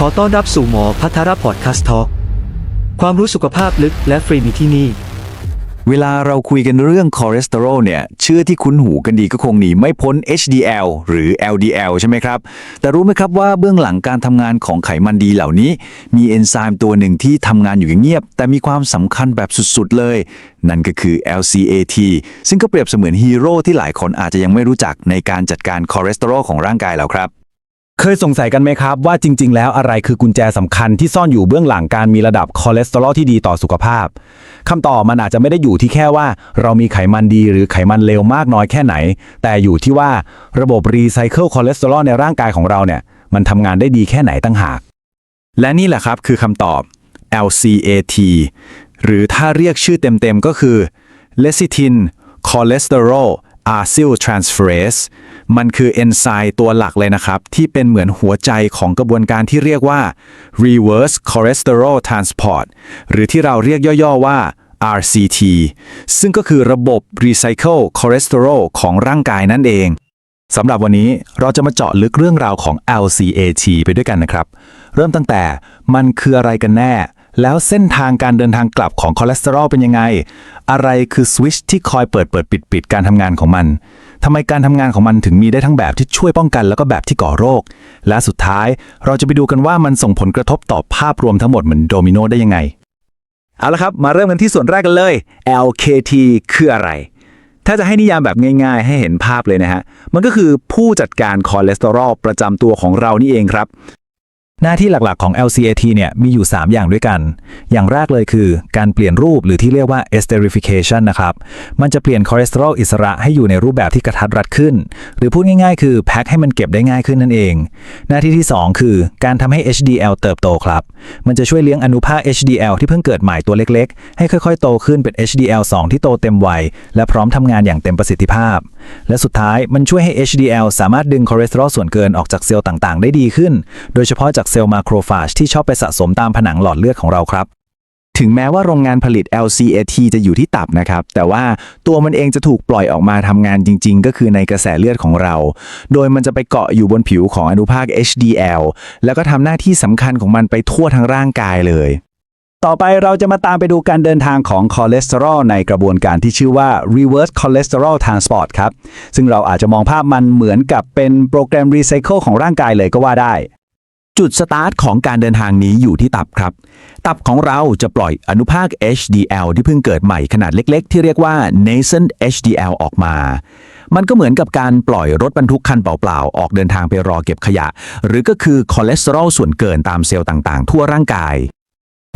ขอต้อนรับสู่หมอพัทรพอดคาสต์ทอความรู้สุขภาพลึกและฟรีมีที่นี่ เวลาเราคุยกันเรื่องคอเลสเตอรอลเนี่ย เชื่อที่คุ้นหูกันดีก็คงหนีไม่พ้น HDL หรือ LDL ใช่ไหมครับ แต่รู้ไหมครับว่าเบื้องหลังการทำงานของไขมันดีเหล่านี้ มีเอนไซม์ตัวหนึ่งที่ทำงานอยู่เงียบ แต่มีความสำคัญแบบสุดๆเลย นั่นก็คือ LCAT ซึ่งก็เปรียบเสมือนฮีโร่ที่หลายคนอาจจะยังไม่รู้จักในการจัดการคอเลสเตอรอลของร่างกายแล้วครับ เคยสงสัยกันไหมครับว่าจริง ๆ แล้วอะไรคือกุญแจสำคัญที่ซ่อนอยู่เบื้องหลังการมีระดับคอเลสเตอรอลที่ดีต่อสุขภาพคำตอบมันอาจจะไม่ได้อยู่ที่แค่ว่า เรามีไขมันดีหรือไขมันเลวมากน้อยแค่ไหน แต่อยู่ที่ว่าระบบรีไซเคิลคอเลสเตอรอลในร่างกายของเราเนี่ย มันทำงานได้ดีแค่ไหนตั้งหาก และนี่แหละครับคือคำตอบ LCAT หรือถ้าเรียกชื่อเต็มๆก็คือ Lecithin Cholesterol Acyl Transferase มันคือเอนไซม์ตัวหลักเลยนะครับ ที่เป็นเหมือนหัวใจของกระบวนการที่เรียกว่า Reverse Cholesterol Transport หรือที่เราเรียกย่อๆว่า RCT ซึ่งก็คือระบบ Recycle Cholesterol ของร่างกายนั่นเองสำหรับวันนี้เราจะมาเจาะลึกเรื่องราวของ LCAT ไปด้วยกันนะครับ เริ่มตั้งแต่มันคืออะไรกันแน่ แล้วเส้นทางการเดินทางกลับของคอเลสเตอรอลเป็นยังไง อะไรคือสวิชที่คอยเปิดเปิดปิดปิดการทำงานของมัน ทำไมการทำงานของมันถึงมีได้ทั้งแบบที่ช่วยป้องกันแล้วก็แบบที่ก่อโรค และสุดท้ายเราจะไปดูกันว่ามันส่งผลกระทบต่อภาพรวมทั้งหมดเหมือนโดมิโนได้ยังไง เอาละครับ มาเริ่มกันที่ส่วนแรกกันเลย LKT คืออะไร ถ้าจะให้นิยามแบบง่ายๆ ให้เห็นภาพเลยนะฮะ มันก็คือผู้จัดการคอเลสเตอรอลประจำตัวของเรานี่เองครับ หน้าที่หลักๆของ LCAT เนี่ยมีอยู่ 3 อย่างด้วยกัน อย่างแรกเลยคือ การเปลี่ยนรูปหรือที่เรียกว่า esterification นะครับ มันจะเปลี่ยนคอเลสเตอรอลอิสระให้อยู่ในรูปแบบที่กระทัดรัดขึ้น หรือพูดง่ายๆ คือแพ็คให้มันเก็บได้ง่ายขึ้นนั่นเอง หน้าที่ที่ 2 คือ การทำให้ HDL เติบโตครับ มันจะช่วยเลี้ยงอนุภาค HDL ที่เพิ่งเกิดใหม่ตัวเล็กๆ ให้ค่อยๆ โตขึ้นเป็น HDL 2 ที่โตเต็มวัยและพร้อมทำงานอย่างเต็มประสิทธิภาพ และสุดท้ายมันช่วยให้ HDL สามารถดึงคอเลสเตอรอลส่วนเกินออกจากเซลล์ต่างๆ ได้ดีขึ้น โดยเฉพาะจากเซลล์มาโครฟาจที่ชอบไปสะสมตามผนังหลอดเลือดของเราครับถึงแม้ว่าโรงงานผลิต LCAT จะอยู่ที่ตับนะครับ แต่ว่าตัวมันเองจะถูกปล่อยออกมาทำงานจริง ๆ ก็คือในกระแสเลือดของเรา โดยมันจะไปเกาะอยู่บนผิวของอนุภาค HDL แล้วก็ทำหน้าที่สำคัญของมันไปทั่วทั้งร่างกายเลย ต่อไปเราจะมาตามไปดูการเดินทางของคอเลสเตอรอลในกระบวนการที่ชื่อว่า reverse cholesterol transport ครับ ซึ่งเราอาจจะมองภาพมันเหมือนกับเป็นโปรแกรมรีไซเคิลของร่างกายเลยก็ว่าได้ จุดสตาร์ทของการเดินทางนี้อยู่ที่ตับครับ ตับของเราจะปล่อยอนุภาค HDL ที่เพิ่งเกิดใหม่ขนาดเล็ก ๆ ที่เรียกว่า nascent HDL ออกมามันก็เหมือนกับการปล่อยรถบรรทุกคันเปล่าๆ ออกเดินทางไปรอเก็บขยะ หรือก็คือคอเลสเตอรอลส่วนเกินตามเซลล์ต่างๆ ทั่วร่างกาย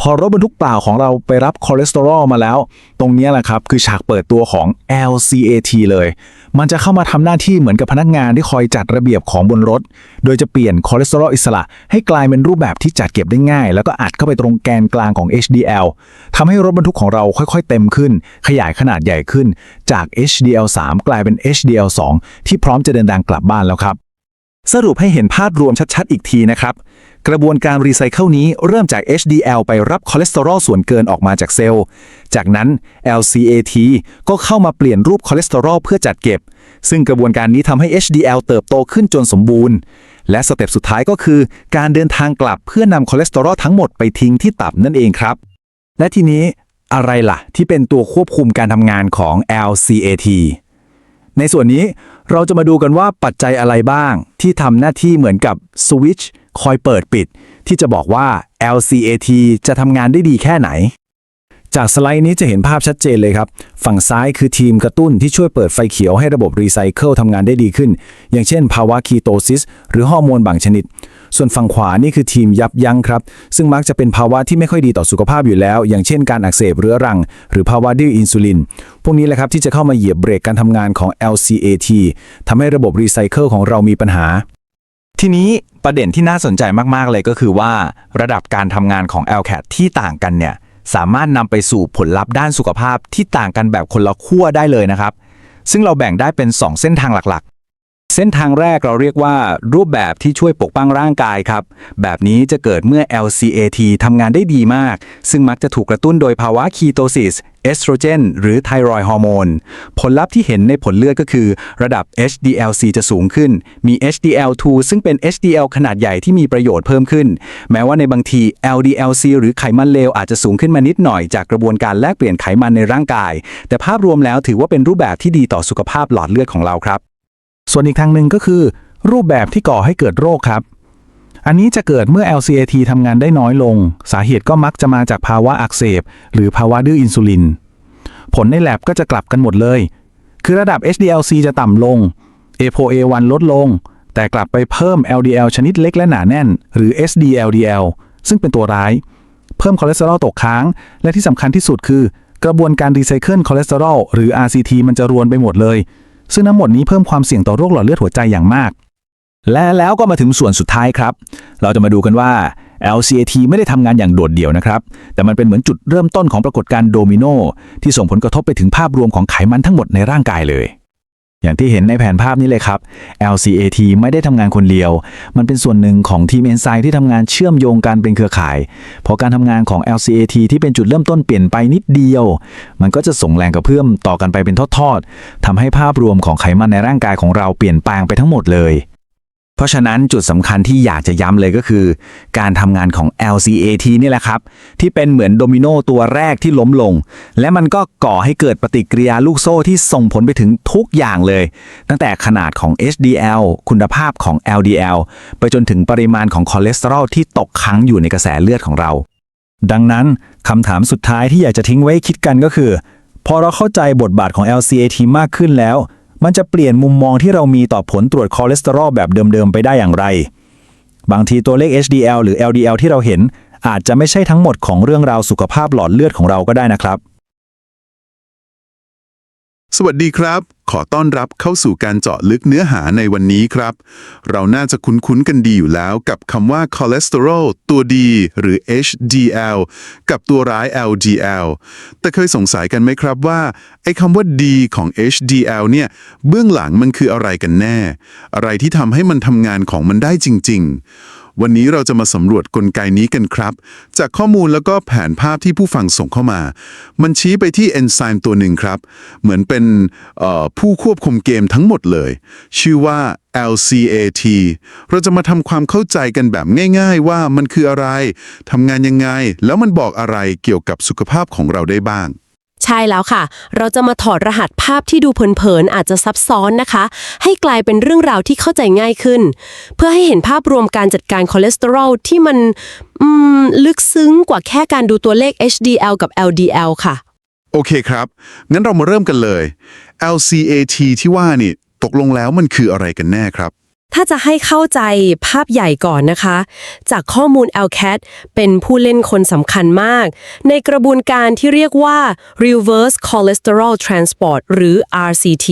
พอรถบรรทุกเปล่าของเราไปรับคอเลสเตอรอลมาแล้ว ตรงนี้แหละครับ คือฉากเปิดตัวของ LCAT เลย มันจะเข้ามาทำหน้าที่เหมือนกับพนักงานที่คอยจัดระเบียบของบนรถ โดยจะเปลี่ยนคอเลสเตอรอลอิสระ ให้กลายเป็นรูปแบบที่จัดเก็บได้ง่าย แล้วก็อัดเข้าไปตรงแกนกลางของ HDL ทำให้รถบรรทุกของเราค่อยๆ เต็มขึ้น ขยายขนาดใหญ่ขึ้น จาก HDL 3กลายเป็น HDL 2ที่พร้อมจะเดินทางกลับบ้านแล้วครับสรุปให้เห็นภาพรวมชัดๆ อีกทีนะครับ กระบวนการรีไซเคิลนี้เริ่มจาก HDL ไปรับคอเลสเตอรอลส่วนเกินออกมาจากเซลล์ จากนั้น LCAT ก็เข้ามาเปลี่ยนรูปคอเลสเตอรอลเพื่อจัดเก็บ ซึ่งกระบวนการนี้ทำให้ HDL เติบโตขึ้นจนสมบูรณ์ และสเต็ปสุดท้ายก็คือ การเดินทางกลับเพื่อนำคอเลสเตอรอลทั้งหมดไปทิ้งที่ตับนั่นเองครับ และทีนี้อะไรล่ะ ที่เป็นตัวควบคุมการทำงานของ LCAT ในส่วนนี้เราจะมาดูกันว่าปัจจัยอะไรบ้าง ที่ทำหน้าที่เหมือนกับสวิตช์ คอยเปิดปิด ที่จะบอกว่า LCAT จะทำงานได้ดีแค่ไหน จากสไลด์นี้จะเห็นภาพชัดเจนเลยครับ ฝั่งซ้ายคือทีมกระตุ้นที่ช่วยเปิดไฟเขียวให้ระบบรีไซเคิลทำงานได้ดีขึ้น อย่างเช่น ภาวะคีโตซิส หรือฮอร์โมนบางชนิด ส่วนฝั่งขวานี่คือทีมยับยั้งครับ ซึ่งมักจะเป็นภาวะที่ไม่ค่อยดีต่อสุขภาพอยู่แล้ว อย่างเช่นการอักเสบเรื้อรัง หรือภาวะดื้ออินซูลิน พวกนี้แหละครับที่จะเข้ามาเหยียบเบรกการทำงานของ LCAT ทำให้ระบบรีไซเคิลของเรามีปัญหา ทีนี้ประเด็นที่น่าสนใจมาก ๆ เลยก็คือว่า ระดับการทำงานของ LCAT ที่ต่างกันเนี่ยสามารถนำไปสู่ผลลัพธ์ด้านสุขภาพที่ต่างกันแบบคนละขั้วได้เลยนะครับ ซึ่งเราแบ่งได้เป็น 2 เส้นทางหลัก เส้นทางแรกเราเรียกว่า รูปแบบที่ช่วยปกป้องร่างกายครับ แบบนี้จะเกิดเมื่อ LCAT ทำงานได้ดีมาก ซึ่งมักจะถูกกระตุ้นโดยภาวะคีโตซิสเอสโตรเจนหรือไทรอยฮอร์โมน ผลลัพธ์ที่เห็นในผลเลือดก็คือ ระดับ HDLC จะสูงขึ้น มี HDL2 ซึ่งเป็น HDL ขนาดใหญ่ที่มีประโยชน์เพิ่มขึ้น แม้ว่าในบางที LDLC หรือไขมันเลวอาจจะสูงขึ้นมานิดหน่อยจากกระบวนการแลกเปลี่ยนไขมันในร่างกาย แต่ภาพรวมแล้วถือว่าเป็นรูปแบบที่ดีต่อสุขภาพหลอดเลือดของเราครับ ส่วนอีกทางหนึ่งก็คือ รูปแบบที่ก่อให้เกิดโรคครับ อันนี้จะเกิดเมื่อ LCAT ทำงานได้น้อยลง สาเหตุก็มักจะมาจากภาวะอักเสบ หรือภาวะดื้ออินซูลิน ผลในแลบก็จะกลับกันหมดเลย คือระดับ HDLC จะต่ำลง ApoA1 ลดลง แต่กลับไปเพิ่ม LDL ชนิดเล็กและหนาแน่น หรือ SDLDL ซึ่งเป็นตัวร้าย เพิ่มคอเลสเตอรอลตกค้าง และที่สำคัญที่สุดคือ กระบวนการรีไซเคิลคอเลสเตอรอลหรือ RCT มันจะรวนไปหมดเลย ซึ่งทั้งหมดนี้เพิ่มความเสี่ยงต่อโรคหลอดเลือดหัวใจอย่างมาก และแล้วก็มาถึงส่วนสุดท้ายครับ เราจะมาดูกันว่า LCAT ไม่ได้ทำงานอย่างโดดเดี่ยวนะครับ แต่มันเป็นเหมือนจุดเริ่มต้นของปรากฏการณ์โดมิโนที่ส่งผลกระทบไปถึงภาพรวมของไขมันทั้งหมดในร่างกายเลย อย่างที่เห็นในแผนภาพนี้เลยครับ LCAT ไม่ได้ทำงานคนเดียว มันเป็นส่วนหนึ่งของทีมเอนไซม์ที่ทำงานเชื่อมโยงกันเป็นเครือข่าย เพราะการทำงานของ LCAT ที่เป็นจุดเริ่มต้นเปลี่ยนไปนิดเดียว มันก็จะส่งแรงกระเพื่อมต่อกันไปเป็นทอดๆทำให้ภาพรวมของไขมันในร่างกายของเราเปลี่ยนแปลงไปทั้งหมดเลย เพราะฉะนั้นจุดสำคัญที่อยากจะย้ำเลยก็คือ การทำงานของ LCAT นี่แหละครับ ที่เป็นเหมือนโดมิโนตัวแรกที่ล้มลง และมันก็ก่อให้เกิดปฏิกิริยาลูกโซ่ที่ส่งผลไปถึงทุกอย่างเลย ตั้งแต่ขนาดของ HDL คุณภาพของ LDL ไปจนถึงปริมาณของคอเลสเตอรอลที่ตกค้างอยู่ในกระแสเลือดของเรา ดังนั้นคำถามสุดท้ายที่อยากจะทิ้งไว้คิดกันก็คือ พอเราเข้าใจบทบาทของ LCAT มากขึ้นแล้ว มันจะเปลี่ยนมุมมองที่เรามีต่อผลตรวจคอเลสเตอรอลแบบเดิมๆไปได้อย่างไร บางทีตัวเลข HDL หรือ LDL ที่เราเห็น อาจจะไม่ใช่ทั้งหมดของเรื่องราวสุขภาพหลอดเลือดของเราก็ได้นะครับ สวัสดีครับ ขอต้อนรับเข้าสู่การเจาะลึกเนื้อหาในวันนี้ครับ เราน่าจะคุ้นๆกันดีอยู่แล้วกับคำว่าคอเลสเตอรอลตัวดีหรือ HDL กับตัวร้าย LDL แต่เคยสงสัยกันไหมครับว่า ไอ้คำว่าดีของ HDL เนี่ย เบื้องหลังมันคืออะไรกันแน่ อะไรที่ทำให้มันทำงานของมันได้จริง ๆ วันนี้เราจะมาสำรวจกลไกนี้กันครับ จากข้อมูลแล้วก็แผนภาพที่ผู้ฟังส่งเข้ามา มันชี้ไปที่เอนไซม์ตัวหนึ่งครับ เหมือนเป็นผู้ควบคุมเกมทั้งหมดเลย ชื่อว่า LCAT เราจะมาทำความเข้าใจกันแบบง่าย ๆ ว่ามันคืออะไรทำงานยังไง แล้วมันบอกอะไรเกี่ยวกับสุขภาพของเราได้บ้าง ช่แล้วค่ะ เราจะมาถอดรหัสภาพที่ดูเผินๆอาจจะซับซ้อนนะคะ ให้กลายเป็นเรื่องราวที่เข้าใจง่ายขึ้น เพื่อให้เห็นภาพรวมการจัดการคอเลสเตอรอลที่มันมลึกซึ้งกว่าแค่การดูตัวเลข HDL กับ LDL ค่ะ โอเคครับ งั้นเรามาเริ่มกันเลย LCAT ที่ว่านี่ตกลงแล้วมันคืออะไรกันแน่ครับ ถ้าจะให้เข้าใจภาพใหญ่ก่อนนะคะ จากข้อมูล LCAT เป็นผู้เล่นคนสำคัญมาก ในกระบวนการที่เรียกว่า reverse cholesterol transport หรือ RCT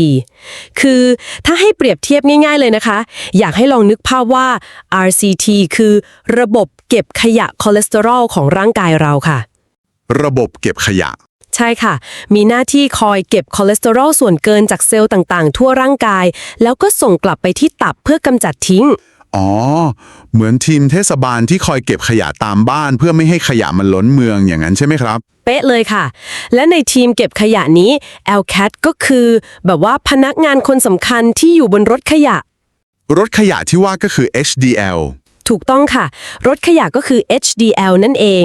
คือถ้าให้เปรียบเทียบง่ายๆเลยนะคะ อยากให้ลองนึกภาพว่า RCT คือระบบเก็บขยะคอเลสเตอรอลของร่างกายเราค่ะ ระบบเก็บขยะ ใช่ค่ะ มีหน้าที่คอยเก็บคอเลสเตอรอลส่วนเกินจากเซลล์ต่างๆ ทั่วร่างกาย แล้วก็ส่งกลับไปที่ตับเพื่อกำจัดทิ้ง อ๋อ เหมือนทีมเทศบาลที่คอยเก็บขยะตามบ้าน เพื่อไม่ให้ขยะมันล้นเมืองอย่างนั้นใช่ไหมครับ เป๊ะเลยค่ะ และในทีมเก็บขยะนี้ LCAT ก็คือ แบบว่าพนักงานคนสำคัญที่อยู่บนรถขยะ รถขยะที่ว่าก็คือ HDL ถูกต้องค่ะ รถขยะก็คือ HDL นั่นเอง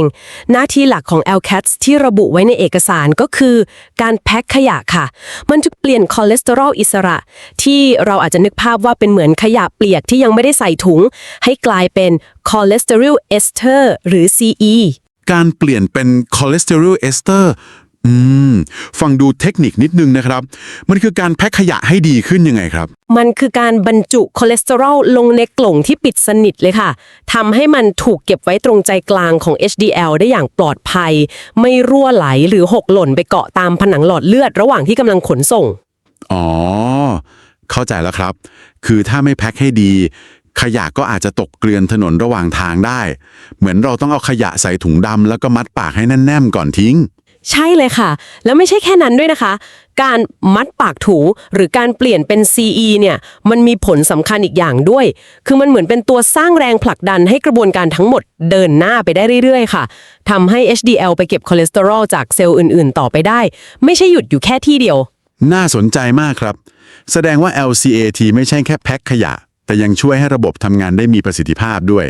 หน้าที่หลักของ LCAT ที่ระบุไว้ในเอกสารก็คือ การแพ็คขยะค่ะ มันจะเปลี่ยนคอเลสเตอรอลอิสระ ที่เราอาจจะนึกภาพว่าเป็นเหมือนขยะเปียกที่ยังไม่ได้ใส่ถุง ให้กลายเป็นคอเลสเตอรอลเอสเตอร์หรือ CE การเปลี่ยนเป็นคอเลสเตอรอลเอสเตอร์ อืม ฟังดูเทคนิคนิดนึงนะครับ มันคือการแพ็คขยะให้ดีขึ้นยังไงครับ มันคือการบรรจุคอเลสเตอรอลลงในกล่องที่ปิดสนิทเลยค่ะทำให้มันถูกเก็บไว้ตรงใจกลางของ HDL ได้อย่างปลอดภัย ไม่รั่วไหลหรือหกหล่นไปเกาะตามผนังหลอดเลือดระหว่างที่กำลังขนส่ง อ๋อ เข้าใจแล้วครับ คือถ้าไม่แพ็คให้ดี ขยะก็อาจจะตกเกลื่อนถนนระหว่างทางได้ เหมือนเราต้องเอาขยะใส่ถุงดำแล้วก็มัดปากให้แน่นๆก่อนทิ้ง ใช่เลยค่ะ แล้วไม่ใช่แค่นั้นด้วยนะคะ การมัดปากถูหรือการเปลี่ยนเป็น CE เนี่ยมันมีผลสำคัญอีกอย่างด้วย คือมันเหมือนเป็นตัวสร้างแรงผลักดันให้กระบวนการทั้งหมดเดินหน้าไปได้เรื่อยๆ ค่ะทำให้ HDL ไปเก็บคอเลสเตอรอลจากเซลล์อื่นๆ ต่อไปได้ ไม่ใช่หยุดอยู่แค่ที่เดียว น่าสนใจมากครับ แสดงว่า LCAT ไม่ใช่แค่แพ็คขยะ แต่ยังช่วยให้ระบบทำงานได้มีประสิทธิภาพด้วย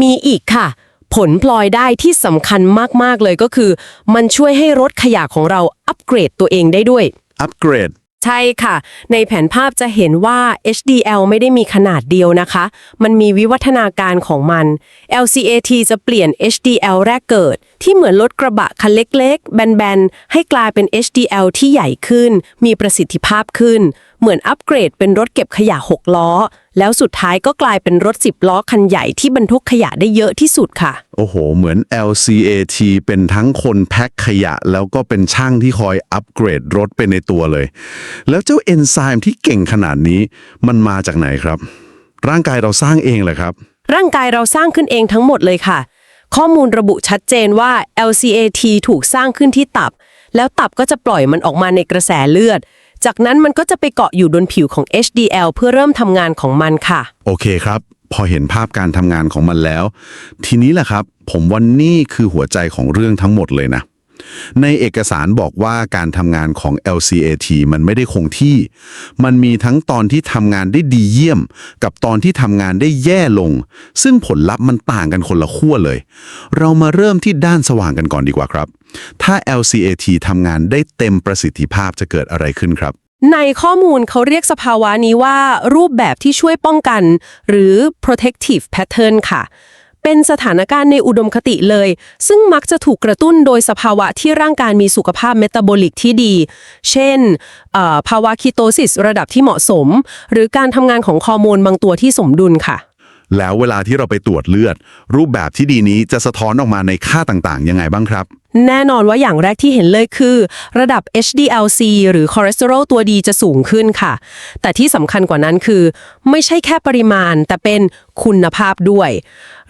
มีอีกค่ะ ผลพลอยได้ที่สำคัญมาก ๆ เลยก็คือ มันช่วยให้รถขยะของเราอัปเกรดตัวเองได้ด้วย อัปเกรด ใช่ค่ะ ในแผนภาพจะเห็นว่า HDL ไม่ได้มีขนาดเดียวนะคะ มันมีวิวัฒนาการของมัน LCAT จะเปลี่ยน HDL แรกเกิด ที่เหมือนรถกระบะคันเล็กๆ แบนๆ ให้กลายเป็น HDL ที่ใหญ่ขึ้น มีประสิทธิภาพขึ้น เหมือนอัปเกรดเป็นรถเก็บขยะ 6 ล้อ แล้วสุดท้ายก็กลายเป็นรถ 10 ล้อคันใหญ่ที่บรรทุกขยะได้เยอะที่สุดค่ะ โอ้โห เหมือน LCAT เป็นทั้งคนแพ็คขยะ แล้วก็เป็นช่างที่คอยอัปเกรดรถไปในตัวเลย แล้วเจ้าเอนไซม์ที่เก่งขนาดนี้มันมาจากไหนครับ ร่างกายเราสร้างเองเหรอครับ ร่างกายเราสร้างขึ้นเองทั้งหมดเลยค่ะ ข้อมูลระบุชัดเจนว่า LCAT ถูกสร้างขึ้นที่ตับ แล้วตับก็จะปล่อยมันออกมาในกระแสเลือด จากนั้นมันก็จะไปเกาะอยู่บนผิวของ HDL เพื่อเริ่มทำงานของมันค่ะ โอเคครับ พอเห็นภาพการทำงานของมันแล้ว ทีนี้แหละครับ ผมว่านี่คือหัวใจของเรื่องทั้งหมดเลยนะ ในเอกสารบอกว่าการทำงานของ LCAT มันไม่ได้คงที่ มันมีทั้งตอนที่ทำงานได้ดีเยี่ยม กับตอนที่ทำงานได้แย่ลง ซึ่งผลลัพธ์มันต่างกันคนละขั้วเลย เรามาเริ่มที่ด้านสว่างกันก่อนดีกว่าครับ ถ้า LCAT ทำงานได้เต็มประสิทธิภาพจะเกิดอะไรขึ้นครับ ในข้อมูลเขาเรียกสภาวะนี้ว่า รูปแบบที่ช่วยป้องกัน หรือ protective pattern ค่ะ เป็นสถานการณ์ในอุดมคติเลย ซึ่งมักจะถูกกระตุ้นโดยสภาวะที่ร่างกายมีสุขภาพเมตาบอลิกที่ดี เช่น ภาวะคีโตซิสระดับที่เหมาะสม หรือการทำงานของฮอร์โมนบางตัวที่สมดุลค่ะ แล้วเวลาที่เราไปตรวจเลือด รูปแบบที่ดีนี้จะสะท้อนออกมาในค่าต่างๆ ยังไงบ้างครับ แน่นอนว่าอย่างแรกที่เห็นเลยคือ ระดับ HDLC หรือคอเลสเตอรอลตัวดีจะสูงขึ้นค่ะ แต่ที่สำคัญกว่านั้นคือ ไม่ใช่แค่ปริมาณ แต่เป็นคุณภาพด้วย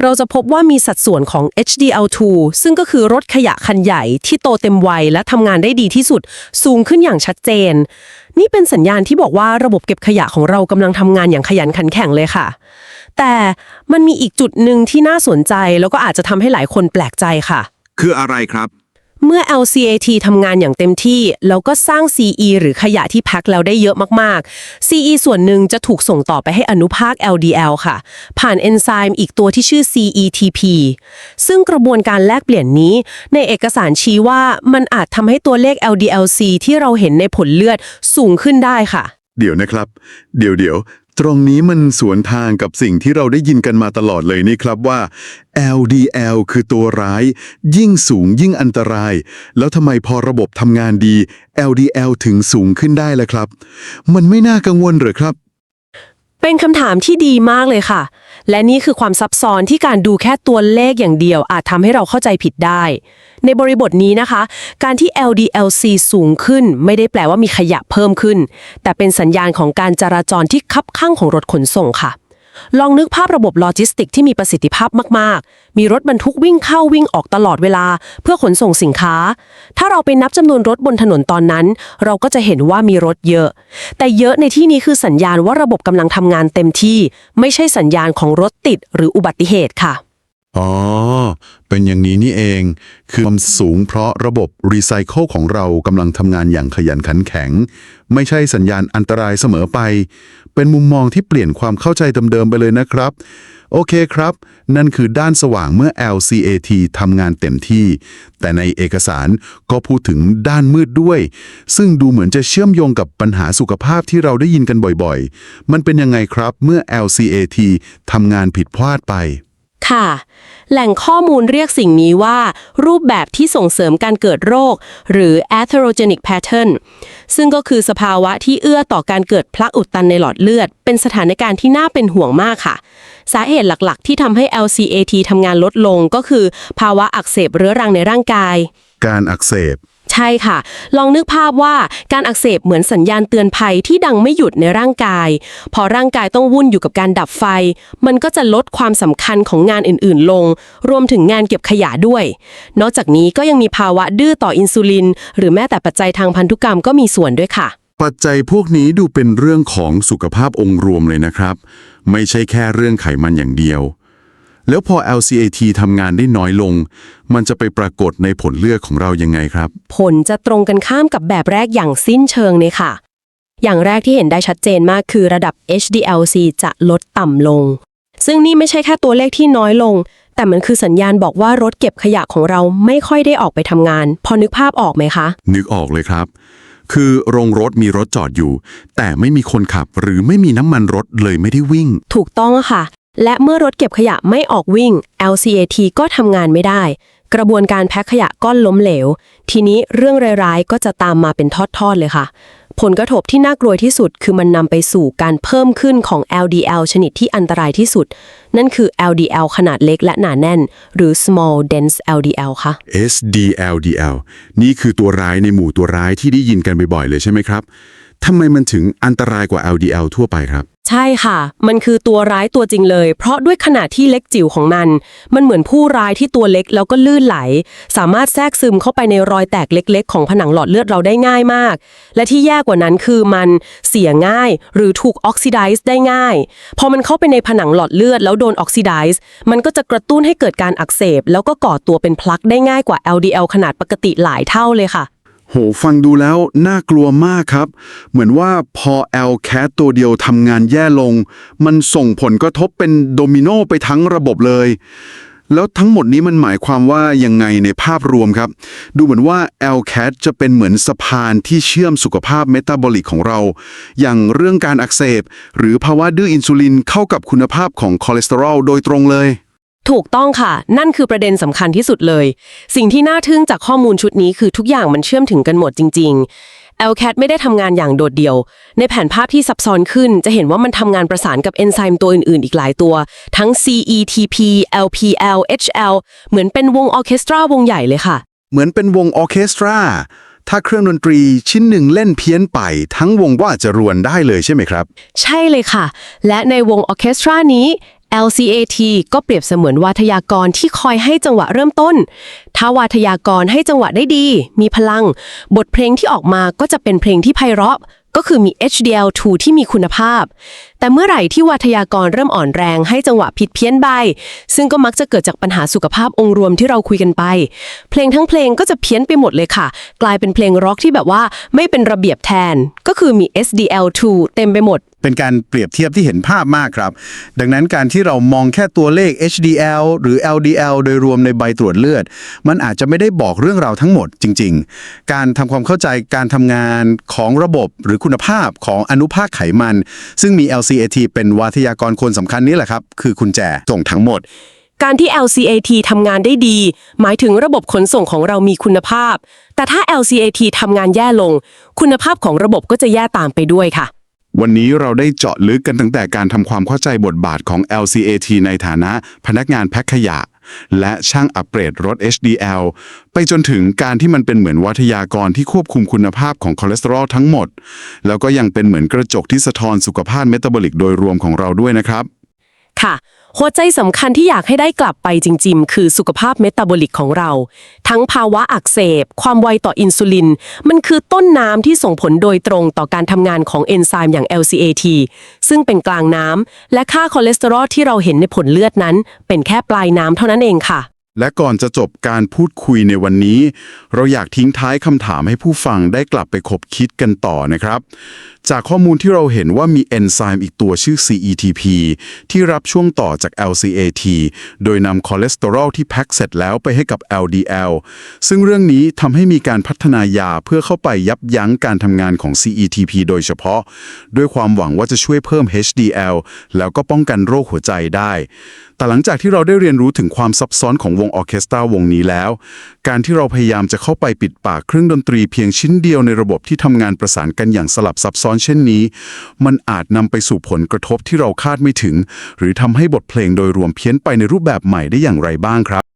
เราจะพบว่ามีสัดส่วนของ HDL2 ซึ่งก็คือรถขยะคันใหญ่ที่โตเต็มวัยและทำงานได้ดีที่สุด สูงขึ้นอย่างชัดเจน นี่เป็นสัญญาณที่บอกว่าระบบเก็บขยะของเรากำลังทำงานอย่างขยันขันแข็งเลยค่ะ แต่มันมีอีกจุดหนึ่งที่น่าสนใจแล้วก็อาจจะทำให้หลายคนแปลกใจค่ะ คืออะไรครับ เมื่อ LCAT ทำงานอย่างเต็มที่ แล้วก็สร้าง CE หรือขยะที่แพ็คแล้วได้เยอะมากๆ CE ส่วนหนึ่งจะถูกส่งต่อไปให้อนุภาค LDL ค่ะ ผ่านเอนไซม์อีกตัวที่ชื่อ CETP ซึ่งกระบวนการแลกเปลี่ยนนี้ ในเอกสารชี้ว่ามันอาจทำให้ตัวเลข LDLC ที่เราเห็นในผลเลือดสูงขึ้นได้ค่ะ เดี๋ยวนะครับ เดี๋ยวเดี๋ยว ตรงนี้มันสวนทางกับสิ่งที่เราได้ยินกันมาตลอดเลยนี่ครับว่า LDL คือตัวร้าย ยิ่งสูงยิ่งอันตราย แล้วทำไมพอระบบทำงานดี LDL ถึงสูงขึ้นได้ล่ะครับ มันไม่น่ากังวลหรือครับ เป็นคำถามที่ดีมากเลยค่ะ และนี่คือความซับซ้อนที่การดูแค่ตัวเลขอย่างเดียว อาจทำให้เราเข้าใจผิดได้ ในบริบทนี้นะคะ การที่ LDLC สูงขึ้น ไม่ได้แปลว่ามีขยะเพิ่มขึ้น แต่เป็นสัญญาณของการจราจรที่คับข้างของรถขนส่งค่ะ ลองนึกภาพระบบโลจิสติกที่มีประสิทธิภาพมาก ๆ มีรถบรรทุกวิ่งเข้าวิ่งออกตลอดเวลา เพื่อขนส่งสินค้า ถ้าเราไปนับจำนวนรถบนถนนตอนนั้น เราก็จะเห็นว่ามีรถเยอะ แต่เยอะในที่นี้คือสัญญาณว่าระบบกำลังทำงานเต็มที่ ไม่ใช่สัญญาณของรถติดหรืออุบัติเหตุค่ะ อ๋อ เป็นอย่างนี้นี่เอง คือความสูงเพราะระบบรีไซเคิลของเรากำลังทำงานอย่างขยันขันแข็ง ไม่ใช่สัญญาณอันตรายเสมอไป เป็นมุมมองที่เปลี่ยนความเข้าใจเดิมๆไปเลยนะครับ โอเคครับ นั่นคือด้านสว่างเมื่อ LCAT ทำงานเต็มที่ แต่ในเอกสารก็พูดถึงด้านมืดด้วย ซึ่งดูเหมือนจะเชื่อมโยงกับปัญหาสุขภาพที่เราได้ยินกันบ่อยๆ มันเป็นยังไงครับเมื่อ LCAT ทำงานผิดพลาดไป ค่ะ แหล่งข้อมูลเรียกสิ่งนี้ว่า รูปแบบที่ส่งเสริมการเกิดโรค หรือ atherogenic pattern ซึ่งก็คือสภาวะที่เอื้อต่อการเกิดพลักอุดตันในหลอดเลือด เป็นสถานการณ์ที่น่าเป็นห่วงมากค่ะ สาเหตุหลักๆ ที่ทำให้ LCAT ทำงานลดลงก็คือ ภาวะอักเสบเรื้อรังในร่างกาย การอักเสบ ช่ช่ค่ะ ลองนึกภาพว่าการอักเสบเหมือนสัญญาณเตือนภัยที่ดังไม่หยุดในร่างกาย พอร่างกายต้องวุ่นอยู่กับการดับไฟ มันก็จะลดความสำคัญของงานอื่นๆ ลง รวมถึงงานเก็บขยะด้วย นอกจากนี้ก็ยังมีภาวะดื้อต่ออินซูลิน หรือแม้แต่ปัจจัยทางพันธุกรรมก็มีส่วนด้วยค่ะปัจจัยพวกนี้ดูเป็นเรื่องของสุขภาพองค์รวมเลยนะครับ ไม่ใช่แค่เรื่องไขมันอย่างเดียว แล้วพอ LCAT ทำงานได้น้อยลง มันจะไปปรากฏในผลเลือดของเรายังไงครับ ผลจะตรงกันข้ามกับแบบแรกอย่างสิ้นเชิงเลยค่ะ อย่างแรกที่เห็นได้ชัดเจนมากคือระดับ HDLC จะลดต่ำลง ซึ่งนี่ไม่ใช่แค่ตัวเลขที่น้อยลง แต่มันคือสัญญาณบอกว่ารถเก็บขยะของเราไม่ค่อยได้ออกไปทำงาน พอนึกภาพออกไหมคะ นึกออกเลยครับ คือโรงรถมีรถจอดอยู่ แต่ไม่มีคนขับหรือไม่มีน้ำมันรถเลยไม่ได้วิ่ง ถูกต้องอะค่ะ และเมื่อรถเก็บขยะไม่ออกวิ่ง LCAT ก็ทำงานไม่ได้ กระบวนการแพ็คขยะก็ล้มเหลว ทีนี้เรื่องร้ายๆ ก็จะตามมาเป็นทอดๆเลยค่ะ ผลกระทบที่น่ากลัวที่สุดคือมันนำไปสู่การเพิ่มขึ้นของ LDL ชนิดที่อันตรายที่สุด นั่นคือ LDL ขนาดเล็กและหนาแน่น หรือ small dense LDL ค่ะ SDLDL นี่คือตัวร้ายในหมู่ตัวร้ายที่ได้ยินกันบ่อยๆเลยใช่ไหมครับทำไมมันถึงอันตรายกว่า LDL ทั่วไปครับ ใช่ค่ะ มันคือตัวร้ายตัวจริงเลย เพราะด้วยขนาดที่เล็กจิ๋วของมัน มันเหมือนผู้ร้ายที่ตัวเล็กแล้วก็ลื่นไหล สามารถแทรกซึมเข้าไปในรอยแตกเล็กๆ ของผนังหลอดเลือดเราได้ง่ายมาก และที่แย่กว่านั้นคือมันเสียง่าย หรือถูกออกซิไดซ์ได้ง่าย พอมันเข้าไปในผนังหลอดเลือดแล้วโดนออกซิไดซ์ มันก็จะกระตุ้นให้เกิดการอักเสบ แล้วก็ก่อตัวเป็นพลักได้ง่ายกว่า LDL ขนาดปกติหลายเท่าเลยค่ะ โหฟังดูแล้วน่ากลัวมากครับ เหมือนว่าพอ LCAT ตัวเดียวทำงานแย่ลง มันส่งผลกระทบเป็นโดมิโนไปทั้งระบบเลย แล้วทั้งหมดนี้มันหมายความว่ายังไงในภาพรวมครับ ดูเหมือนว่า LCAT จะเป็นเหมือนสะพานที่เชื่อมสุขภาพเมตาบอลิกของเรา อย่างเรื่องการอักเสบ หรือภาวะดื้ออินซูลินเข้ากับคุณภาพของคอเลสเตอรอลโดยตรงเลย ถูกต้องค่ะ นั่นคือประเด็นสำคัญที่สุดเลย สิ่งที่น่าทึ่งจากข้อมูลชุดนี้คือทุกอย่างมันเชื่อมถึงกันหมดจริง ๆ LCAT ไม่ได้ทำงานอย่างโดดเดี่ยว ในแผนภาพที่ซับซ้อนขึ้น จะเห็นว่ามันทำงานประสานกับเอนไซม์ตัวอื่น ๆ อีกหลายตัว ทั้ง CETP LPL HL เหมือนเป็นวงออร์เคสตราวงใหญ่เลยค่ะ เหมือนเป็นวงออร์เคสตราถ้าเครื่องดนตรีชิ้นหนึ่งเล่นเพี้ยนไป ทั้งวงก็อาจจะรวนได้เลยใช่ไหมครับ ใช่เลยค่ะ และในวงออร์เคสตรานี้ LCAT ก็เปรียบเสมือนวาทยากรที่คอยให้จังหวะเริ่มต้น ถ้าวาทยากรให้จังหวะได้ดี มีพลัง บทเพลงที่ออกมาก็จะเป็นเพลงที่ไพเราะ ก็คือมี HDL2 ที่มีคุณภาพ แต่เมื่อไหร่ที่วาทยากรเริ่มอ่อนแรงให้จังหวะผิดเพี้ยนไป ซึ่งก็มักจะเกิดจากปัญหาสุขภาพองค์รวมที่เราคุยกันไป เพลงทั้งเพลงก็จะเพี้ยนไปหมดเลยค่ะ กลายเป็นเพลงร็อกที่แบบว่าไม่เป็นระเบียบแทน ก็คือมี SDL2 เต็มไปหมด เป็นการเปรียบเทียบที่เห็นภาพมากครับ ดังนั้นการที่เรามองแค่ตัวเลข HDL หรือ LDL โดยรวมในใบตรวจเลือด มันอาจจะไม่ได้บอกเรื่องราวทั้งหมดจริง ๆ การทำความเข้าใจการทำงานของระบบหรือคุณภาพของอนุภาคไขมัน ซึ่งมี LCAT เป็นวาทยากรคนสำคัญนี้แหละครับ คือคุณแจส่งทั้งหมด การที่ LCAT ทำงานได้ดี หมายถึงระบบขนส่งของเรามีคุณภาพ แต่ถ้า LCAT ทำงานแย่ลง คุณภาพของระบบก็จะแย่ตามไปด้วยค่ะ วันนี้เราได้เจาะลึกกันตั้งแต่การทำความเข้าใจบทบาทของ LCAT ในฐานะพนักงานแพ็คขยะ และช่างอัปเกรดรถ HDL ไปจนถึงการที่มันเป็นเหมือนวัทยากรที่ควบคุมคุณภาพของคอเลสเตอรอลทั้งหมด แล้วก็ยังเป็นเหมือนกระจกที่สะท้อนสุขภาพเมตาบอลิกโดยรวมของเราด้วยนะครับ ค่ะ หัวใจสำคัญที่อยากให้ได้กลับไปจริง ๆ คือสุขภาพเมตาบอลิกของเรา ทั้งภาวะอักเสบ ความไวต่ออินซูลิน มันคือต้นน้ำที่ส่งผลโดยตรงต่อการทำงานของเอนไซม์อย่าง LCAT ซึ่งเป็นกลางน้ำและค่าคอเลสเตอรอลที่เราเห็นในผลเลือดนั้น เป็นแค่ปลายน้ำเท่านั้นเองค่ะ และก่อนจะจบการพูดคุยในวันนี้ เราอยากทิ้งท้ายคำถามให้ผู้ฟังได้กลับไปคบคิดกันต่อนะครับ จากข้อมูลที่เราเห็นว่ามีเอนไซม์อีกตัวชื่อ CETP ที่รับช่วงต่อจาก LCAT โดยนำคอเลสเตอรอลที่แพ็คเสร็จแล้วไปให้กับ LDL ซึ่งเรื่องนี้ทำให้มีการพัฒนายาเพื่อเข้าไปยับยั้งการทำงานของ CETP โดยเฉพาะ ด้วยความหวังว่าจะช่วยเพิ่ม HDL แล้วก็ป้องกันโรคหัวใจได้ แต่หลังจากที่เราได้เรียนรู้ถึงความซับซ้อนของวงออเคสตราวงนี้แล้ว การที่เราพยายามจะเข้าไปปิดปากเครื่องดนตรีเพียงชิ้นเดียวในระบบที่ทำงานประสานกันอย่างสลับซับซ้อนเช่นนี้ มันอาจนำไปสู่ผลกระทบที่เราคาดไม่ถึง หรือทำให้บทเพลงโดยรวมเพี้ยนไปในรูปแบบใหม่ได้อย่างไรบ้างครับ